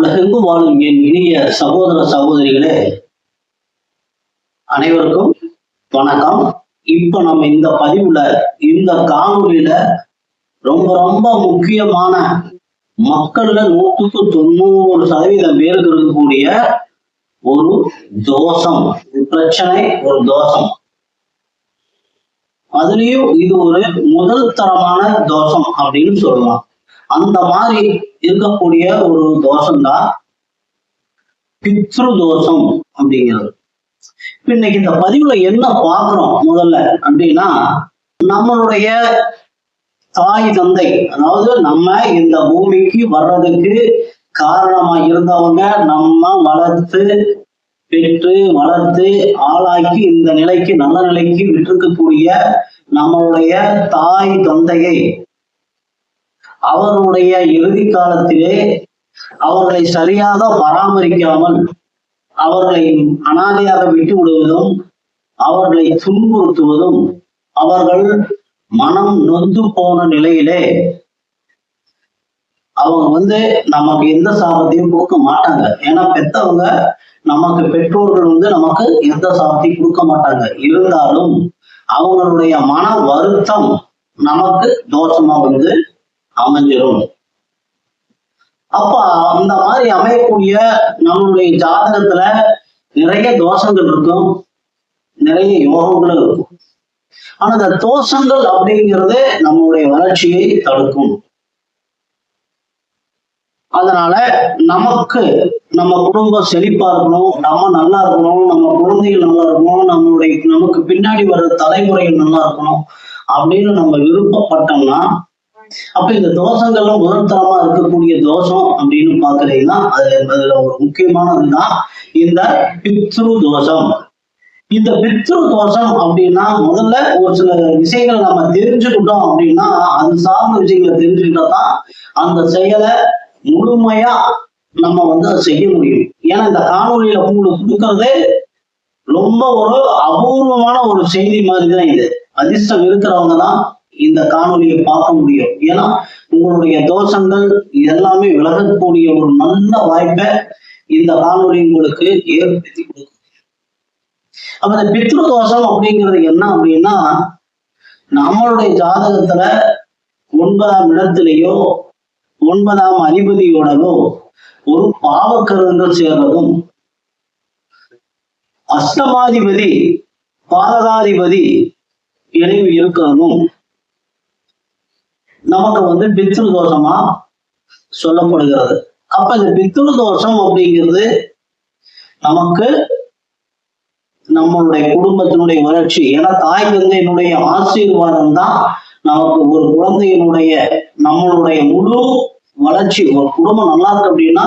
உலகெங்கும் வாழும் என் இனிய சகோதர சகோதரிகளே அனைவருக்கும் வணக்கம். இப்ப நம்ம இந்த பதிவுல இந்த காணொலியில ரொம்ப ரொம்ப முக்கியமான மக்கள்ல நூற்றுக்கு தொண்ணூறு சதவீதம் பேருக்கு இருக்கக்கூடிய ஒரு தோஷம் பிரச்சனை ஒரு தோஷம். அதுலயும் இது ஒரு முதல் தரமான தோஷம் அப்படின்னு சொல்லலாம். அந்த மாதிரி இருக்கக்கூடிய ஒரு தோஷம் தான் பித்ரு தோஷம் அப்படிங்கிறது இன்னைக்கு இந்த பதிவுல என்ன பாக்குறோம் முதல்ல அப்படின்னா நம்மளுடைய தாய் தந்தை அதாவது நம்ம இந்த பூமிக்கு வர்றதுக்கு காரணமா இருந்தவங்க நம்ம வளர்த்து பெற்று வளர்த்து ஆளாக்கி இந்த நிலைக்கு நல்ல நிலைக்கு விட்டிருக்கக்கூடிய நம்மளுடைய தாய் தந்தையை அவருடைய இறுதி காலத்திலே அவர்களை சரியாக பராமரிக்காமல் அவர்களை அனாதையாக விட்டு விடுவதும் அவர்களை துன்புறுத்துவதும் அவர்கள் மனம் நொந்து போன நிலையிலே அவங்க வந்து நமக்கு எந்த சாபத்தையும் கொடுக்க மாட்டாங்க. ஏன்னா பெத்தவங்க நமக்கு பெற்றோர்கள் வந்து நமக்கு எந்த சாபத்தையும் கொடுக்க மாட்டாங்க. இருந்தாலும் அவங்களுடைய மன வருத்தம் நமக்கு தோஷமா வந்து அமைஞ்சிரும் அப்ப அந்த மாதிரி அமையக்கூடிய நம்மளுடைய ஜாதகத்துல நிறைய தோஷங்கள் இருக்கும். நிறைய யோகங்களும் இருக்கும். ஆனா அந்த தோஷங்கள் அப்படிங்கிறது நம்மளுடைய வளர்ச்சியை தடுக்கும். அதனால நமக்கு நம்ம குடும்பம் செழிப்பா இருக்கணும் நம்ம நல்லா இருக்கணும் நம்ம குழந்தைகள் நல்லா இருக்கணும் நம்மளுடைய நமக்கு பின்னாடி வர்ற தலைமுறைகள் நல்லா இருக்கணும் அப்படின்னு நம்ம விருப்பப்பட்டோம்னா அப்ப இந்த தோஷங்கள்ல முதல்தரமா இருக்கக்கூடிய தோஷம் அப்படின்னு பாக்குறீங்கன்னா அதுல அதுல ஒரு முக்கியமானதுதான் இந்த பித்ரு தோஷம். இந்த பித்ரு தோஷம் அப்படின்னா முதல்ல ஒரு சில விஷயங்களை நம்ம தெரிஞ்சுக்கிட்டோம் அப்படின்னா அது சார்ந்த விஷயங்களை தெரிஞ்சுக்கிட்டா தான் அந்த செயலை முழுமையா நம்ம வந்து அதை செய்ய முடியும். ஏன்னா இந்த காணொலியில உங்களுக்கு கொடுக்கறதே ரொம்ப ஒரு அபூர்வமான ஒரு செய்தி மாதிரி தான் இது. அதிர்ஷ்டம் இருக்கிறவங்க தான் இந்த காணொலியை பார்க்க முடியும். ஏன்னா உங்களுடைய தோஷங்கள் எல்லாமே விலகக்கூடிய ஒரு நல்ல வாய்ப்பை இந்த காணொலி உங்களுக்கு ஏற்படுத்தி கொடுக்கும். அப்ப இந்த பித்ரு தோஷம் அப்படிங்கிறது என்ன அப்படின்னா நம்மளுடைய ஜாதகத்துல ஒன்பதாம் இடத்திலேயோ ஒன்பதாம் அதிபதியோடவோ ஒரு பாவக்கருங்கள் சேர்றதும் அஷ்டமாதிபதி பாதகாதிபதி இணைவு இருக்கிறதும் நமக்கு வந்து பித்ரு தோஷமா சொல்லப்படுகிறது. அப்ப இந்த பித்ரு தோஷம் அப்படிங்கிறது நமக்கு நம்மளுடைய குடும்பத்தினுடைய வளர்ச்சி. ஏன்னா தாய் தந்தையினுடைய ஆசீர்வாதம் தான் நமக்கு ஒரு குழந்தையினுடைய நம்மளுடைய முழு வளர்ச்சி. ஒரு குடும்பம் நல்லா இருக்கு அப்படின்னா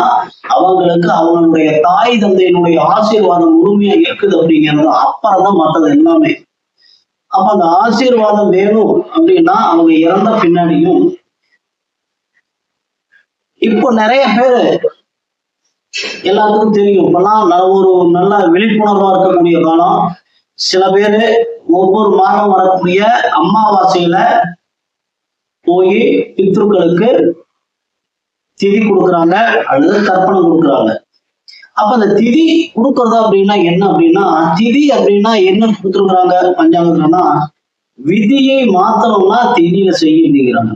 அவங்களுக்கு அவங்களுடைய தாய் தந்தையினுடைய ஆசீர்வாதம் முழுமையா இருக்குது அப்படிங்கிறது அப்புறம் தான் மற்றது எல்லாமே. அப்ப அந்த ஆசீர்வாதம் வேணும் அப்படின்னா அவங்க இறந்த பின்னாடியும் இப்போ நிறைய பேரு எல்லாத்துக்கும் தெரியும். இப்பெல்லாம் ஒரு நல்ல விழிப்புணர்வா இருக்கக்கூடிய காலம். சில பேரு ஒவ்வொரு மாதம் வரக்கூடிய அமாவாசையில போய் பித்ருக்களுக்கு திதி கொடுக்குறாங்க அல்லது தர்ப்பணம் கொடுக்குறாங்க. அப்ப அந்த திதி கொடுக்கறது அப்படின்னா என்ன அப்படின்னா திதி அப்படின்னா என்ன கொடுத்துருக்குறாங்க பஞ்சாங்கத்துலன்னா விதியை மாத்தணும்னா திதியில செய்ய அப்படிங்கிறாங்க.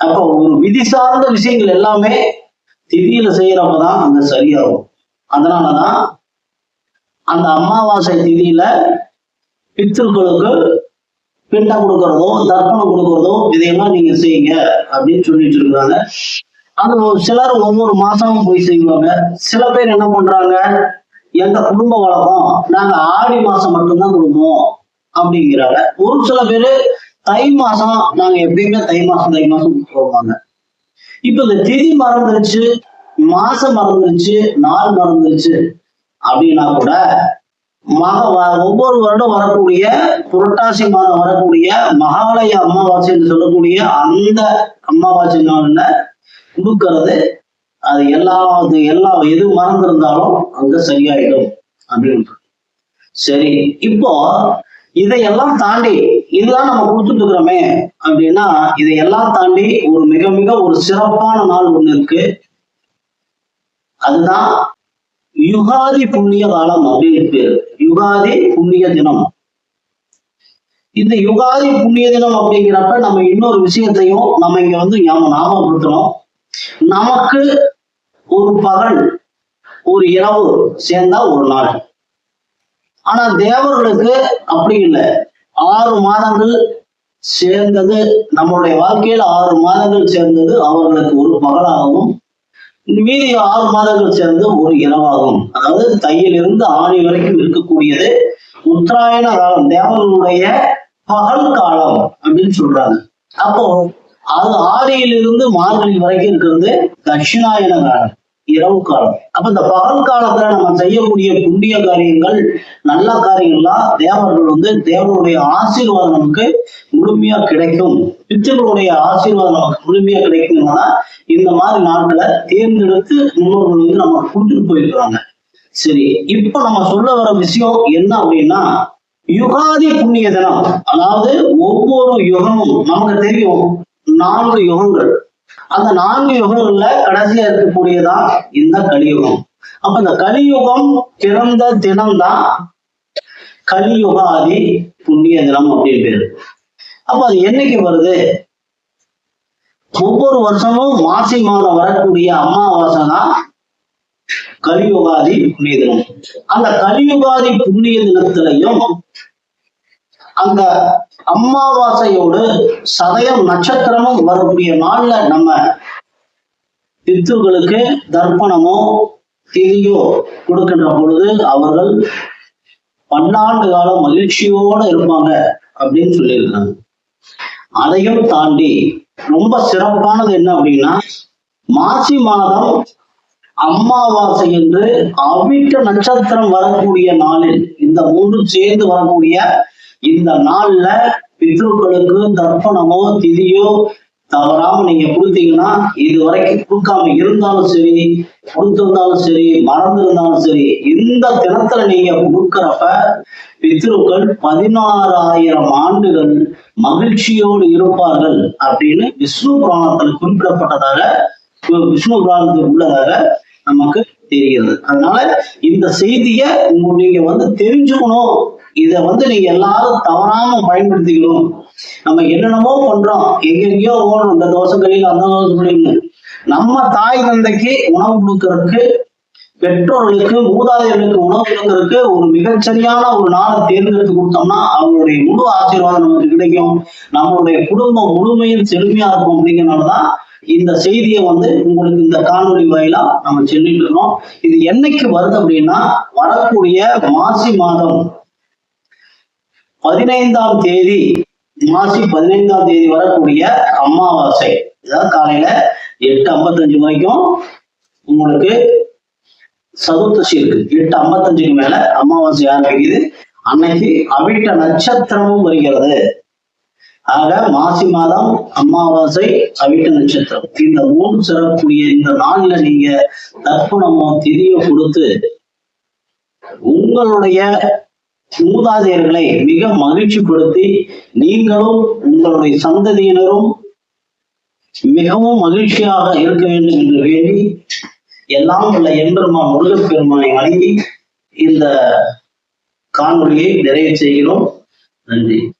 அப்ப ஒரு விதி சார்ந்த விஷயங்கள் எல்லாமே திதியில செய்யறப்பதான் அங்க சரியாகும். அதனாலதான் அந்த அமாவாசை திதியில பித்திருக்களுக்கு பிண்டம் கொடுக்கறதோ தர்ப்பணம் கொடுக்கறதோ இதையெல்லாம் நீங்க செய்யுங்க அப்படின்னு சொல்லிட்டு வச்சிருக்கிறாங்க. அது ஒரு சிலர் ஒவ்வொரு மாசமும் போய் செய்வாங்க. சில பேர் என்ன பண்றாங்க? எங்க குடும்ப வழக்கம் நாங்க ஆடி மாசம் மட்டும்தான் கொடுப்போம் அப்படிங்கிறாங்க. ஒரு சில பேரு தை மாசம் நாங்க எப்பயுமே தை மாசம் தை மாசம் கொடுத்துருவாங்க இப்ப இந்த திதி மறந்துருச்சு மாசம் மறந்துருச்சு நாள் மறந்துருச்சு அப்படின்னா கூட மக வ- ஒவ்வொரு வருடம் வரக்கூடிய புரட்டாசி மாதம் வரக்கூடிய மகாலய அமாவாசை என்று சொல்லக்கூடிய அந்த அமாவாசை நாள்ல கொடுக்கறது. அது எல்லா எல்லா எது மறந்திருந்தாலும் அங்க சரியாயிடும் அப்படின்னு சரி இப்போ இதையெல்லாம் தாண்டி இதெல்லாம் நம்ம கொடுத்துட்டு இருக்கிறோமே அப்படின்னா இதையெல்லாம் தாண்டி ஒரு மிக மிக ஒரு சிறப்பான நாள் ஒண்ணு இருக்கு. அதுதான் யுகாதி புண்ணிய காலம் அப்படின்னு பேரு. யுகாதி புண்ணிய தினம். இந்த யுகாதி புண்ணிய தினம் அப்படிங்கிறப்ப நம்ம இன்னொரு விஷயத்தையும் நம்ம இங்க வந்து ஞாபகம் ஞாபகப்படுத்தணும். நமக்கு ஒரு பகல் ஒரு இரவு சேர்ந்தா ஒரு நாள். ஆனா தேவர்களுக்கு அப்படி இல்லை. ஆறு மாதங்கள் சேர்ந்தது நம்மளுடைய வாழ்க்கையில் ஆறு மாதங்கள் சேர்ந்தது அவர்களுக்கு ஒரு பகலாகவும் மீதி ஆறு மாதங்கள் சேர்ந்து ஒரு இரவாகும் அதாவது தையிலிருந்து ஆணி வரைக்கும் இருக்கக்கூடியது உத்தராயண காலம் தேவர்களுடைய பகல் காலம் அப்படின்னு சொல்றாங்க. அப்போ அது ஆதியிலிருந்து மார்கழி வரைக்கும் இருக்கிறது தட்சிணாயன காலம் இரவு காலம். அப்ப இந்த பகல் காலத்துல நம்ம செய்யக்கூடிய புண்ணிய காரியங்கள் நல்ல காரியங்கள்லாம் தேவர்கள் வந்து தேவருடைய ஆசீர்வாதம் நமக்கு முழுமையா கிடைக்கும். பித்தர்களுடைய ஆசீர்வாதம் நமக்கு முழுமையா கிடைக்கும்னா இந்த மாதிரி நாட்களை தேர்ந்தெடுத்து முன்னோர்கள் வந்து நம்ம கூட்டிட்டு போயிருக்கிறாங்க. சரி இப்ப நம்ம சொல்ல வர விஷயம் என்ன அப்படின்னா யுகாதி புண்ணிய தினம். அதாவது ஒவ்வொரு யுகமும் நமக்கு தெரியும். நான்கு யுகங்கள். அந்த நான்கு யுகங்கள்ல கடைசியா இருக்கக்கூடியதான் இந்த கலியுகம். அப்ப இந்த கலியுகம் பிறந்த தினம்தான் கலியுகாதி புண்ணிய தினம் அப்படின்னு பேரு. அப்ப அது என்னைக்கு வருது? ஒவ்வொரு வருஷமும் மாசி மாதம் வரக்கூடிய அமாவாசை தான் கலியுகாதி புண்ணிய தினம். அந்த கலியுகாதி புண்ணிய தினத்திலையும் அந்த அமாவாசையோடு சதயம் நட்சத்திரமும் வரக்கூடிய நாள்ல நம்ம பித்துகளுக்கு தர்ப்பணமோ திதியோ கொடுக்கின்ற பொழுது அவர்கள் பன்னாண்டு காலம் மகிழ்ச்சியோட இருப்பாங்க அப்படின்னு சொல்லியிருக்காங்க. அதையும் தாண்டி ரொம்ப சிறப்பானது என்ன அப்படின்னா மாசி மாதம் அம்மாவாசை என்று அவிட்ட நட்சத்திரம் வரக்கூடிய நாளில் இந்த மூன்று சேர்ந்து வரக்கூடிய இந்த நாள்ல பித்ருக்களுக்கு தர்ப்பணமோ திதியோ தவறாம நீங்க கொடுத்தீங்கன்னா இது வரைக்கும் கொடுக்காம இருந்தாலும் சரி கொடுத்திருந்தாலும் சரி மறந்திருந்தாலும் சரி இந்த தினத்துல நீங்க கொடுக்கறப்ப பித்ருக்கள் பதினாறாயிரம் ஆண்டுகள் மகிழ்ச்சியோடு இருப்பார்கள் அப்படின்னு விஷ்ணு புராணத்தில் குறிப்பிடப்பட்டதாக விஷ்ணு புராணத்தில் உள்ளதாக நமக்கு தெரிகிறது. அதனால இந்த செய்திய உங்க நீங்க வந்து தெரிஞ்சுக்கணும். இத வந்து நீங்க எல்லாரும் தவறாம பயன்படுத்திக்கணும். நம்ம என்னென்னமோ பண்றோம். எங்கெங்கயோ ஓடும் இந்த தோசைகளில் அந்த தோசைகளில் நம்ம தாய் தந்தைக்கு உணவு கொடுக்கறதுக்கு பெற்றோர்களுக்கு மூதாதையர்களுக்கு உணவு கொடுக்கறதுக்கு ஒரு மிகச்சரியான ஒரு நாளை தேர்ந்தெடுத்து கொடுத்தோம்னா அவங்களுடைய முழு ஆசீர்வாதம் நமக்கு கிடைக்கும். நம்மளுடைய குடும்பம் முழுமையில் செழுமையா இருக்கும் அப்படிங்கிறனாலதான் இந்த செய்தியை வந்து உங்களுக்கு இந்த காணொலி வாயிலா நம்ம சொல்லிட்டு இருக்கோம். இது என்னைக்கு வருது அப்படின்னா வரக்கூடிய மாசி மாதம். பதினைந்தாம் தேதி மாசி பதினைந்தாம் தேதி வரக்கூடிய அமாவாசை. அதாவது காலையில எட்டு ஐம்பத்தஞ்சு வரைக்கும் உங்களுக்கு சதுர்த்தசி இருக்கு. எட்டு ஐம்பத்தஞ்சுக்கு மேல அமாவாசை ஆரம்பிக்குது. அன்னைக்கு அவிட்ட நட்சத்திரமும் வருகிறது. ஆக மாசி மாதம் அமாவாசை அவிட்ட நட்சத்திரம். இந்த மூணு சிறக்கூடிய இந்த நாள்ல நீங்க தர்ப்பணமோ திதியோ கொடுத்து உங்களுடைய மூதாதையர்களை மிக மகிழ்ச்சிப்படுத்தி நீங்களும் உங்களுடைய சந்ததியினரும் மிகவும் மகிழ்ச்சியாக இருக்க வேண்டும் என்று வேண்டி எல்லாம் உள்ள எம்பெருமான் முருகப்பெருமானை வணங்கி இந்த காணொலியை நிறைவு செய்கிறோம். நன்றி.